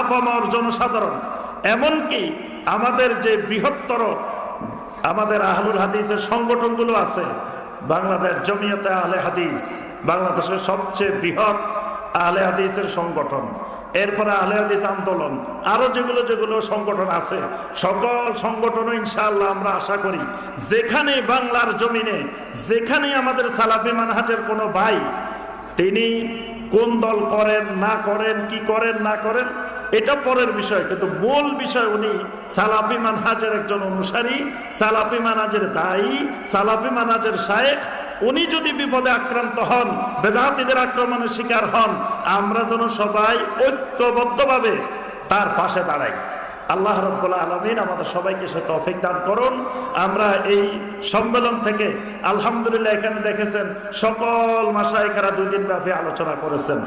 আপামর জনসাধারণ এমনকি আমাদের যে বৃহত্তর আমাদের আহলুল হাদিসের সংগঠনগুলো আছে, বাংলাদেশ জমিয়তে আহলে হাদিস, বাংলাদেশের সবচেয়ে বৃহৎ আহলে হাদিসের সংগঠন। এরপরে আহলে হাদিস আন্দোলন, আরও যেগুলো যেগুলো সংগঠন আছে, সকল সংগঠন ইনশাআল্লাহ আমরা আশা করি, যেখানে বাংলার জমিনে, যেখানে আমাদের সালাফি মানহাজের কোনো ভাই, তিনি কোন দল করেন, না করেন, কি করেন, না করেন এটা পরের বিষয়, কিন্তু মূল বিষয় উনি সালাফি মানহাজের একজন অনুসারী, সালাফি মানহাজের দায়ী, সালাফি মানহাজের শায়েখ। উনি যদি বিপদে আক্রান্ত হন, বেদাতিদের আক্রমণের শিকার হন, আমরা যেন সবাই ঐক্যবদ্ধভাবে তার পাশে দাঁড়াই। আল্লাহ রব্বুল্লা আলমিন আমাদের সবাইকে সে তৌফিক দান করুন। আমরা এই সম্মেলন থেকে আলহামদুলিল্লাহ এখানে দেখেছেন সকল মাসাইখারা দুই দিন ব্যাপী আলোচনা করেছেন।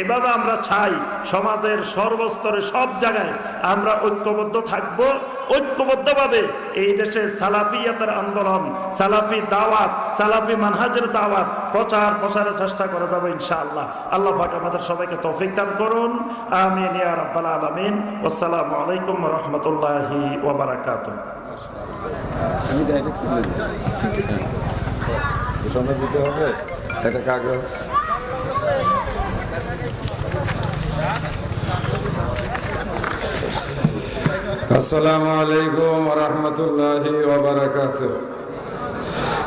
এভাবে আমরা চাই সমাজের সর্বস্তরে সব জায়গায় আমরা ঐক্যবদ্ধ থাকব। ঐক্যবদ্ধভাবে এই দেশে সালাফিয়াতের আন্দোলন, সালাফি দাওয়াত, সালাফি মানহাজের দাওয়াত প্রচার প্রচারের চেষ্টা করে দেবো ইনশাআল্লাহ। আল্লাহ পাক আমাদের সবাইকে তৌফিক দান করুন। আমিন ইয়া রাব্বাল আলামিন। আসসালামু আলাইকুম রহমতুল্লাহি ওবারাকাত হবে। একটা কাগজ। আসসালামু আলাইকুম রহমতুল্লাহ ওবরাকাত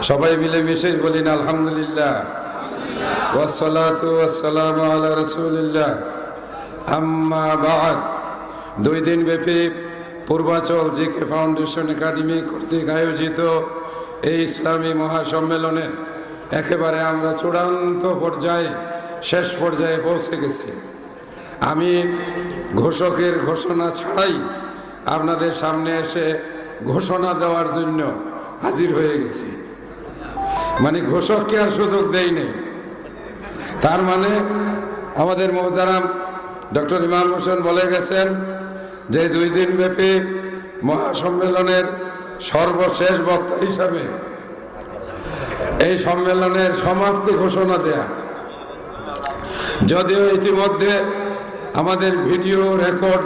সবাই মিলে মিশেই বলিন, আলহামদুলিল্লাহ। ওয়াসসালাতু ওয়াসসালামু আলা রাসূলিল্লাহ। আম্মা বাদ। দুই দিন ব্যাপী পূর্বাচল জিকে ফাউন্ডেশন একাডেমি কর্তৃক আয়োজিত এই ইসলামী মহাসম্মেলনের একেবারে আমরা চূড়ান্ত পর্যায়ে, শেষ পর্যায়ে পৌঁছে গেছি। আমি ঘোষকের ঘোষণা ছাড়াই আপনাদের সামনে এসে ঘোষণা দেওয়ার জন্য হাজির হয়ে গেছি। মানে ঘোষককে আর সুযোগ দেই নেই। তার মানে আমাদের মোহতারাম ডক্টর ইমাম হোসেন বলে গেছেন যে দুই দিন ব্যাপী মহাসম্মেলনের সর্বশেষ বক্তা হিসাবে এই সম্মেলনের সমাপ্তি ঘোষণা দেয়া। যদিও ইতিমধ্যে আমাদের ভিডিও রেকর্ড